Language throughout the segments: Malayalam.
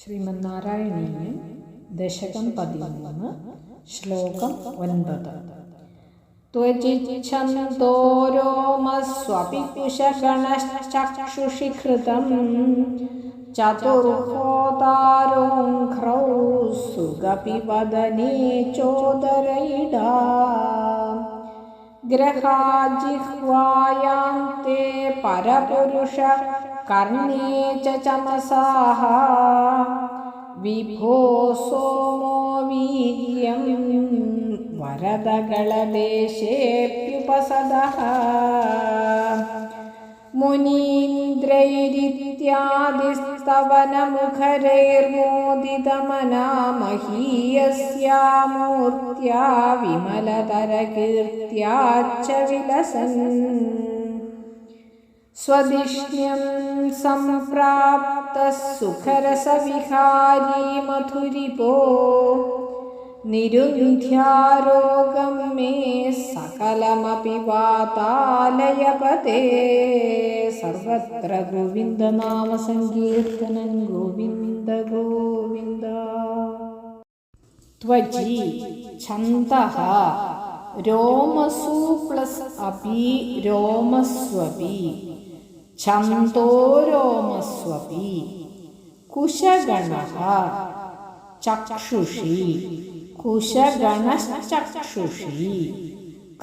ശ്രീമന്നാരായണീയൻ ദശകം പതിമൂന്ന് ശ്ലോകം ഒൻപത് त्वजिच्छन्दो रोमस्वपि कुशगणश्चक्षुषि कृतं चतुर्होतारोङ्घ्रौ सुगपि वदने चोदरैडा ग्रहाजिह्वायां ते परपुरुष कर्णे च चमसाः विभो सोमो वीर्यं वरदगळदेशेऽप्युपसदः मुनीन्द्रैरित्यादिस्तवनमुखरैर्मोदितमना महीयस्या मूर्त्या विमलतरकीर्त्या च विलसन् स्वदिष्ण्यं सम्प्राप्तः सुखरसविहारी मधुरिपो निरुन्ध्यारोगं मे सकलमपि वातालयपते सर्वत्र गोविन्दनामसङ्कीर्तनं गोविन्द गोविन्द त्वचि छन्दः रोमसु प्लस् अपि रोमस्वपि छन्दो रोमस्वपि कुशगणः चक्षुषि कुशगणश्चक्षुषि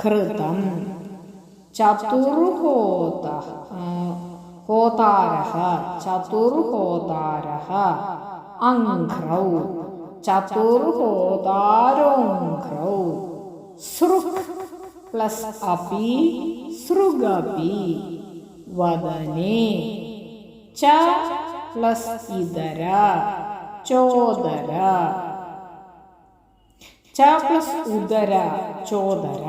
कृतं चतुर्होतः होतारः चतुर्होतारः अङ्घ्रौ चतुर्होतारोङ्घ्रौ सृक् प्लस् अपि सृगपि वदने च प्लस् इदर चोदर ച പ്ലസ് ഉദര ചോദര.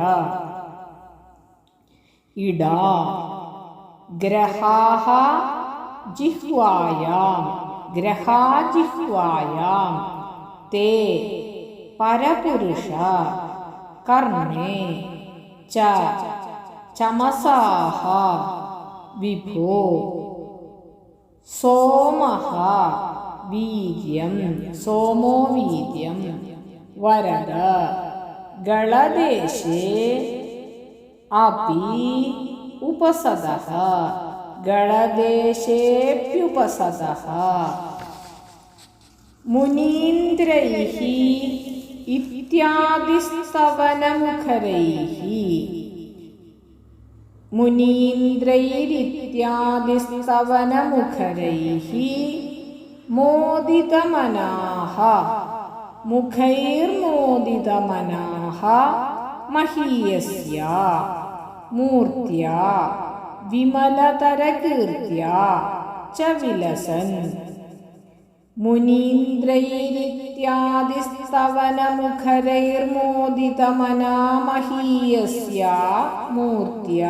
ഇട. ഗ്രഹാഹ ജിഹ്വായാം. ഗ്രഹാജിഹ്വായാം തേ പരപുരുഷ. കർണേ ച ചമസാഹ. വിഭോ സോമഹ വീര്യം സോമോ വീര്യം. വരര ഗളദേശേ അപി ഉപസദഃ ഗളദേശേപ്യുപസദഃ മുനീന്ദ്രൈഃ ഇത്യാദിസ്തവനമുഖരൈः മുനീന്ദ്രൈരിത്യാദിസ്തവനമുഖരൈः മോദിതമനാഹ. മുഖൈർമോദിതമനാഹ മഹീയസ്യ മൂർത്തിയ വിമലതരകീർത്തിയ ച വിലസൻ. മുനീന്ദ്രൈരിത്യാദിസ്തവനമുഖരൈർമോദിതമനാമഹീയസ്യ മൂർത്തിയ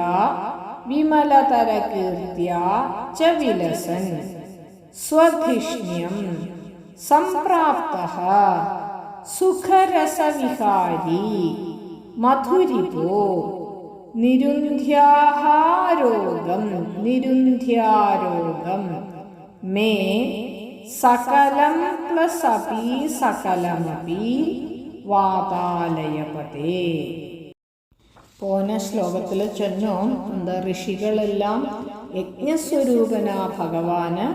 വിമലതരകീർത്തിയ ച വിലസൻ. സ്വധിഷ്ണ്യം സംപ്രാപ്തഃ. സുഖരസവിഹാരി മധുരിപോ നിരുന്ധ്യാഹാരോഗം നിരുന്ധ്യാരോഗം. മേ സകലം പ്ലസപി സകലമപി വാതാലയപതേ. പോന ശ്ലോകത്തിൽ ചൊന്നു എന്താ ഋഷികളെല്ലാം യജ്ഞസ്വരൂപന ഭഗവാന്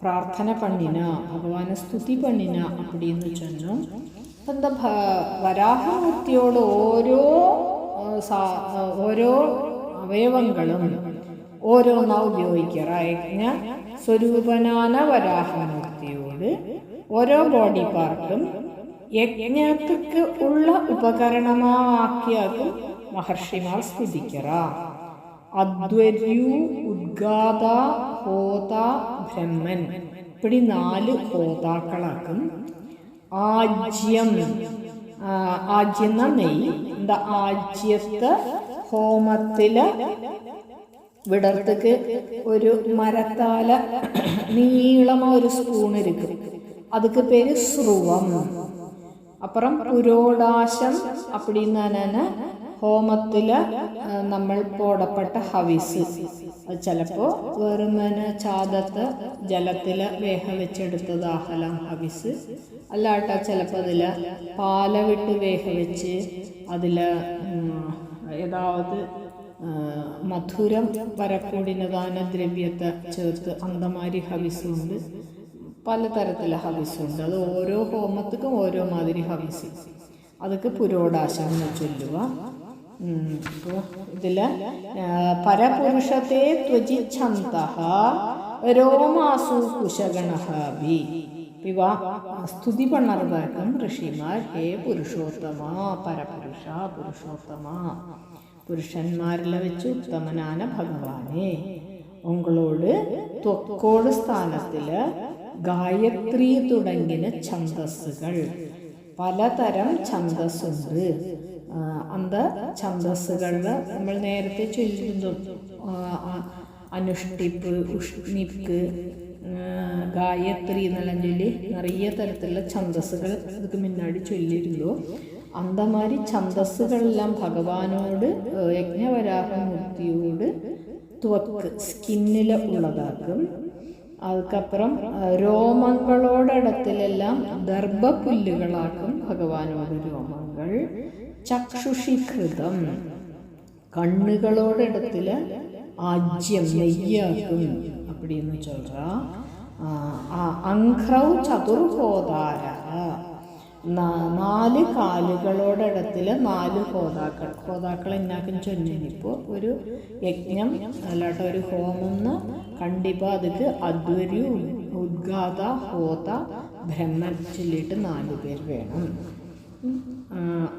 പ്രാർത്ഥന പണ്ണിന ಭಗವಾನ സ്തുതി പണ്ണിന അപ്പടിന്ന് ചെന്നു എന്താ വരാഹമൂർത്തിയോട് ഓരോ ഓരോ അവയവങ്ങളും ഓരോന്നാ ഉപയോഗിക്കാറ്. യജ്ഞ സ്വരൂപനാന വരാഹമൂർത്തിയോട് ഓരോ ബോഡി പാർട്ടും യജ്ഞത്തിക്ക് ഉള്ള ഉപകരണമാക്കിയാകും മഹർഷിമാർ സ്തുതിക്കറ. അദ്വര്യു ഉദ്ഗാത ഹോത ബ്രഹ്മൻ. ഇപ്പടി നാല് ഹോതാക്കളാക്കും. ആജ്യം ആജ്യം നെയ്. എന്താ ആജ്യത്ത് ഹോമത്തിൽ വിടർത്തക്ക് ഒരു മരത്താല നീളമായ ഒരു സ്പൂൺ ഇരിക്കും അതൊക്കെ പേര് സ്രുവം അപ്പുറം പുരോടാശം അപ്പടി നനന ഹോമത്തിൽ നമ്മൾ പോടപ്പെട്ട ഹവിസ്. ചിലപ്പോ വെറുമന ചാതത്ത് ജലത്തിൽ വെച്ചെടുത്തത് ആഹലാം ഹവിസ്. അല്ലാട്ട ചിലപ്പോൾ അതിൽ പാല വിട്ട് വേഹ വെച്ച് അതിൽ ഏതാവത് മധുരം വരക്കൂടിനതാന ദ്രവ്യത്തെ ചേർത്ത് അന്തമാരി ഹവിസുണ്ട്. പലതരത്തിലെ ഹവിസുണ്ട്. അത് ഓരോ ഹോമത്തിക്കും ഓരോ മാതിരി ഹവിസ്. അതൊക്കെ പുരോടാശം എന്ന് ചൊല്ലുക ഇതിൽ പരപുരുഷത്തെ സ്തുതി പണർതാക്കും ഋഷിമാർ ഹേ പുരുഷോത്തമ പരപുരുഷ പുരുഷോത്തമ. പുരുഷന്മാരിൽ വെച്ച് ഉത്തമനാന ഭഗവാനെ. ഉങ്ങളോട് ത്വക്കോട് സ്ഥാനത്തിൽ ഗായത്രി തുടങ്ങിയ ഛന്ദസ്സുകൾ. പലതരം ഛന്ദസ്സുണ്ട്. അന്ത ഛന്ദസ്സുകളിൽ നമ്മൾ നേരത്തെ ചൊല്ലുന്നു അനുഷ്ടിപ്പ് ഉഷ്ണിപ്പ് ഗായത്രി എന്നെല്ലാം ചൊല്ലി നിറയെ തരത്തിലുള്ള ഛന്ദസ്സുകൾ ഇതൊക്കെ മുന്നാടി ചൊല്ലിയിരുന്നു. അന്തമാരി ഛന്ദസ്സുകളെല്ലാം ഭഗവാനോട് യജ്ഞവരാഹമൂർത്തിയോട് ത്വക്ക് സ്കിന്നിൽ ഉള്ളതാക്കും അതുക്കപ്പുറം രോമങ്ങളോടടത്തിലെല്ലാം ദർഭപുല്ലുകളാക്കും ഭഗവാനോട് രോമങ്ങൾ. ചക്ഷുഷി കൃതം കണ്ണുകളോടിടത്തിൽ ആജ്യം നെയ്യാക്കും അപ്പടിന്ന് ആ അങ്ക്രൗ ചതുർഹോതാര. നാല് കാലുകളോടിടത്തിൽ നാല് ഹോതാക്കൾ. ഹോതാക്കൾ എന്നാക്കും ചൊല്ലിപ്പോ ഒരു യജ്ഞം അല്ലാട്ട ഒരു ഹോമെന്ന് കണ്ടിപ്പോ അതിക്ക് അദ്വരി ഉദ്ഘാത ഹോത ബ്രഹ്മൻ ചൊല്ലിയിട്ട് നാല് പേർ വേണം.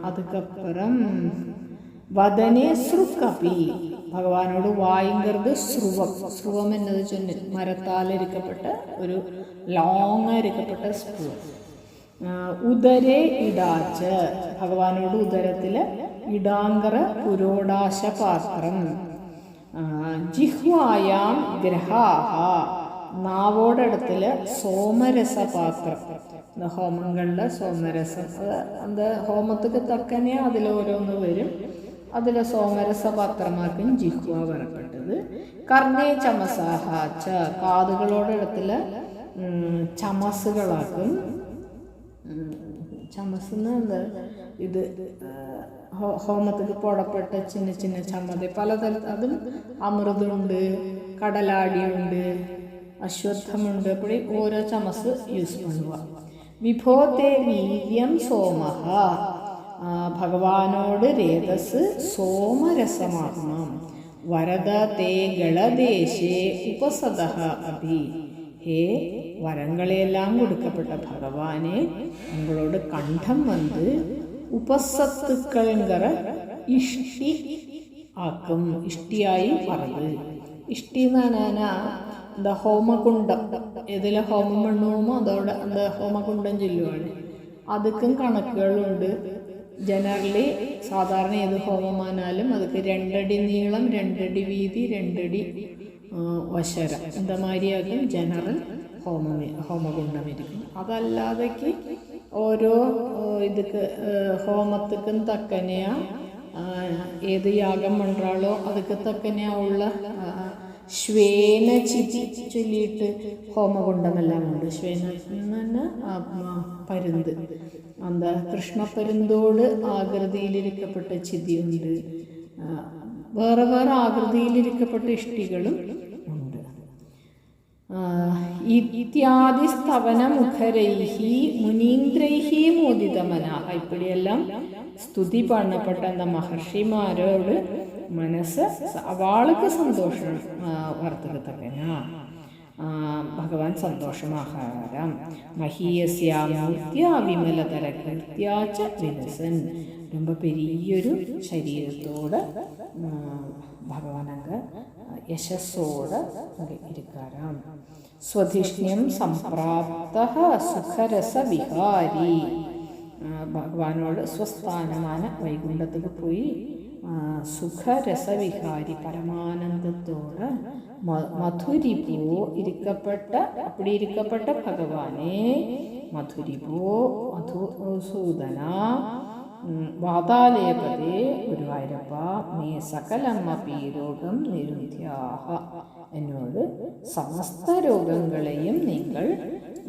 അതുക്കപ്പുറം വദനെ സൃക്കപി ഭഗവാനോട് വായിങ്കരുത് സ്രുവം സ്രുവം എന്നത് ചൊല്ലി മരത്താലിരിക്കപ്പെട്ട ഒരു ലോങ് ഇരിക്കപ്പെട്ട സ്പൂൺ. ഉദരെ ഇടാച്ച്. ഭഗവാനോട് ഉദരത്തിൽ ഇടാങ്കറ പുരോടാശ പാത്രം. ജിഹ്വായാം ഗ്രഹാഹ. മാവോടടുത്തിൽ സോമരസ പാത്രം ഹോമങ്ങളിലെ സോമരസം. അത് അത് ஹோமத்துக்கு തക്കനെ அதில் ഓരോന്ന് വരും. അതിൽ സോമരസ പാത്രമാക്കും ജിഹ്വ പറപ്പെട്ടത് കർണേ ചമസാഹാച്ച കാതുകളോടടുത്തിൽ ചമസുകളാക്കും. ചമസെന്ന് എന്ത് ഇത് ഹോമത്തിൽ പോടപ്പെട്ട ചിന്ന ചിന്ന ചമ്മതി പലതരത്തിൽ അതും അമൃതമുണ്ട് കടലാടിയുണ്ട് അശ്വത്ഥമുണ്ട്. അപ്പോൾ ഓരോ ചമസ് യൂസ് പണുക വിഭോ വീര്യം സോമ ഭഗവാനോട് രേതസ് സോമരസമാകണം വരദ തേ ഗളദേശേ ഉപസദ അഭി. ഹേ വരങ്ങളെല്ലാം കൊടുക്കപ്പെട്ട ഭഗവാനെ നിങ്ങളോട് കണ്ഠം വന്ന് ഉപസത്തുക്കൾങ്കറ ഇഷ്ടി ആക്കും ഇഷ്ടിയായി പറഞ്ഞത് ഇഷ്ടി എന്ന് പറഞ്ഞാൽ എന്താ ഹോമകുണ്ടം ഏതിലെ ഹോമം മണ്ണുമോ അതോടെ എന്താ ഹോമകുണ്ടം ചൊല്ലുവാണ്. അതൊക്കെ കണക്കുകളുണ്ട്. ജനറലി സാധാരണ ഏത് ഹോമമാനാലും അതൊക്കെ രണ്ടടി നീളം രണ്ടടി വീതി രണ്ടടി വശര. എന്താ മാതിരിയാകും ജനറൽ ഹോമം ഹോമകുണ്ടമിരിക്കും അതല്ലാതേക്ക് ഓരോ ഇതൊക്കെ ഹോമത്തിക്കും തക്കനെയാ ഏത് യാഗം പണ്ടാളോ അതൊക്കെ തക്കനെയാ ഉള്ള ശ്വേന ചിതി ചൊല്ലിയിട്ട് ഹോമകുണ്ടമെല്ലാം ഉണ്ട്. ശ്വേന പരുന്ത്. എന്താ കൃഷ്ണപ്പരുന്തോട് ആകൃതിയിലിരിക്കപ്പെട്ട ചിതിയുണ്ട്. വേറെ വേറെ ആകൃതിയിലിരിക്കപ്പെട്ട ഇഷ്ടികളും ഇത്യാദി സ്തവന മുഖരൈഹി മുനീന്ദ്രൈഹി മോദിതമന. ഇപ്പടിയെല്ലാം സ്തുതി പാടപ്പെട്ട എന്താ മഹർഷിമാരോട് മനസ്സ് അവൾക്ക് സന്തോഷം വർത്തകത്തക്കന ഭഗവാൻ സന്തോഷമാഹാരം. മഹീയസ്യ മൂർത്തിയ രൊമ്പ പെരിയൊരു ശരീരത്തോട് ഭഗവാൻ അങ്ങ് യശസ്സോട് ഇരിക്കാറാം. സ്വധിഷ്ണ്യം സംപ്രാപ്ത സുഖരസവിഹാരി ഭഗവാനോട് സ്വസ്ഥാനമാണ് വൈകുണ്ഠത്തേക്ക് പോയി സുഖരസവിഹാരി പരമാനന്ദത്തോട് മധുരിപോ ഇരിക്കപ്പെട്ട അപ്പടി ഇരിക്കപ്പെട്ട ഭഗവാനെ മധുരിപോ മധുസൂദന ഉം, വാതാലേപതേ ഗുരുവായൂരപ്പ മേ സകലമപി രോഗം നിരുന്ധ്യാഹ എന്നോട് സമസ്ത രോഗങ്ങളെയും നിങ്ങൾ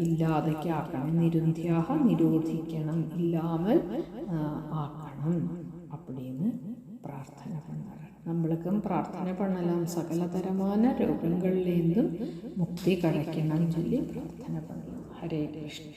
ഇല്ലാതെക്കാക്കണം നിരുന്ധ്യാഹ നിരോധിക്കണം ഇല്ലാമൽ ആ, ആക്കണം அப்படின்னு പ്രാർത്ഥന പണ്ണല നമ്മൾക്കും പ്രാർത്ഥന പണ്ണലാം സകലതരമായ രോഗങ്ങളിലേന്തും മുക്തി കഴിക്കണം ചൊല്ലി പ്രാർത്ഥന പണ്ണലാം ഹരേ കൃഷ്ണ.